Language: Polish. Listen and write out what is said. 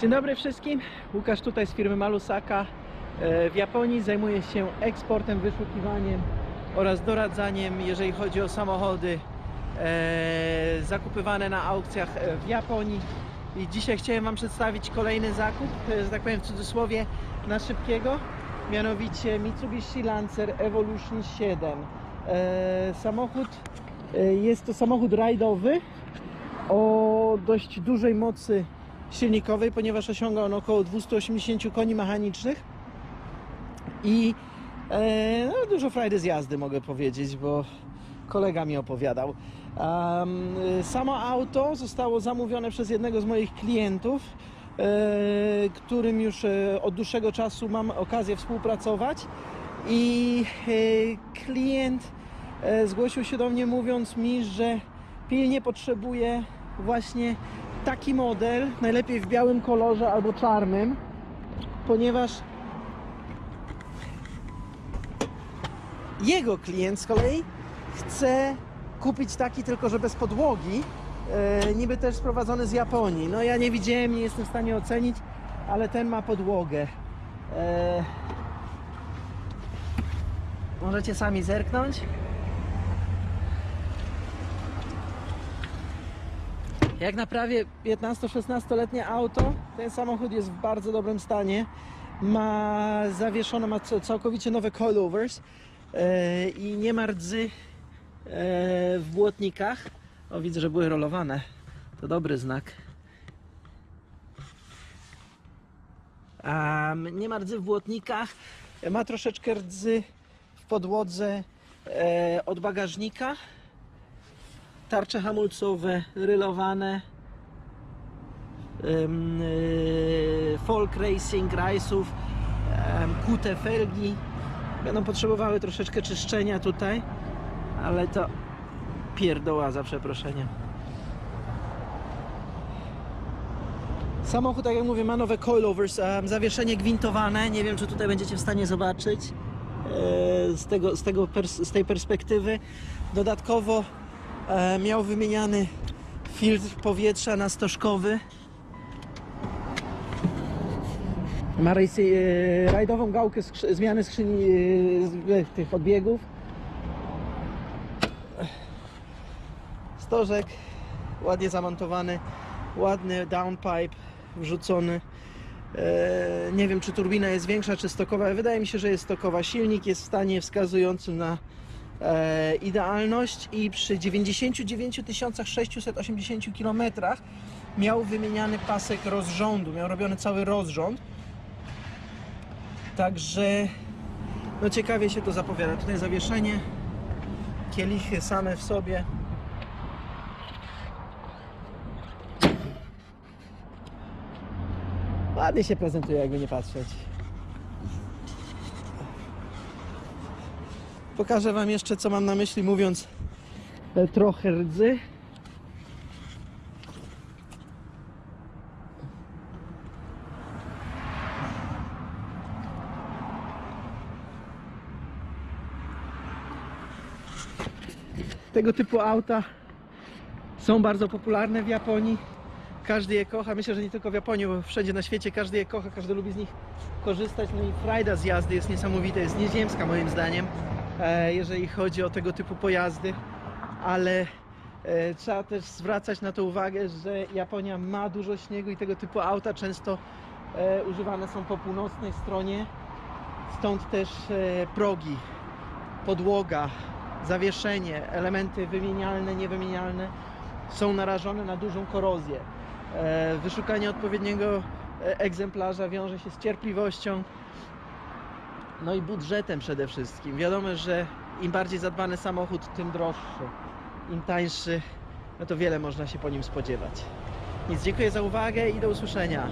Dzień dobry wszystkim, Łukasz tutaj z firmy Malusaka E, w Japonii. Zajmuję się eksportem, wyszukiwaniem oraz doradzaniem, jeżeli chodzi o samochody e, zakupywane na aukcjach e, w Japonii. I dzisiaj chciałem Wam przedstawić kolejny zakup, że tak powiem w cudzysłowie, na szybkiego, mianowicie Mitsubishi Lancer Evolution 7. E, Samochód, jest to samochód rajdowy, o dość dużej mocy silnikowej, ponieważ osiąga on około 280 koni mechanicznych i e, no, dużo frajdy z jazdy mogę powiedzieć, bo kolega mi opowiadał. Um, samo auto zostało zamówione przez jednego z moich klientów, e, którym już e, od dłuższego czasu mam okazję współpracować i e, klient e, zgłosił się do mnie mówiąc mi, że pilnie potrzebuje właśnie taki model, najlepiej w białym kolorze albo czarnym, ponieważ jego klient z kolei chce kupić taki tylko, że bez podłogi, e, niby też sprowadzony z Japonii. No ja nie widziałem, nie jestem w stanie ocenić, ale ten ma podłogę. E, możecie sami zerknąć. Jak na prawie 15-16-letnie auto, ten samochód jest w bardzo dobrym stanie. Ma zawieszone, ma całkowicie nowe coilovers e, i nie ma rdzy e, w błotnikach. O, widzę, że były rolowane. To dobry znak. Um, nie ma rdzy w błotnikach. Ma troszeczkę rdzy w podłodze e, od bagażnika tarcze hamulcowe rylowane yy, folk racing ym, kute felgi będą potrzebowały troszeczkę czyszczenia tutaj ale to pierdoła za przeproszeniem Samochód, tak jak mówię, ma nowe coilovers, zawieszenie gwintowane. Nie wiem, czy tutaj będziecie w stanie zobaczyć e, z, tego, z, tego z tej perspektywy. Dodatkowo miał wymieniany filtr powietrza na stożkowy. Ma e, rajdową gałkę skrzy- zmiany skrzyni e, e, tych odbiegów. Stożek ładnie zamontowany, ładny downpipe wrzucony. E, Nie wiem, czy turbina jest większa, czy stokowa. Wydaje mi się, że jest stokowa. Silnik jest w stanie wskazującym na e, idealność i przy 99 680 km miał wymieniany pasek rozrządu, miał robiony cały rozrząd. Także no ciekawie się to zapowiada. Tutaj zawieszenie, kielichy same w sobie. Ładnie się prezentuje, jakby nie patrzeć. Pokażę Wam jeszcze, co mam na myśli, mówiąc e, trochę rdzy. Tego typu auta są bardzo popularne w Japonii. Każdy je kocha. Myślę, że nie tylko w Japonii, bo wszędzie na świecie każdy je kocha, każdy lubi z nich korzystać. No i frajda z jazdy jest niesamowita, jest nieziemska moim zdaniem, jeżeli chodzi o tego typu pojazdy. Ale e, trzeba też zwracać na to uwagę, że Japonia ma dużo śniegu i tego typu auta często e, używane są po północnej stronie. Stąd też e, progi, podłoga, zawieszenie, elementy wymienialne, niewymienialne są narażone na dużą korozję. E, Wyszukanie odpowiedniego e, egzemplarza wiąże się z cierpliwością, no i budżetem przede wszystkim. Wiadomo, że im bardziej zadbany samochód, tym droższy. Im tańszy, no to wiele można się po nim spodziewać. Nic, dziękuję za uwagę i do usłyszenia.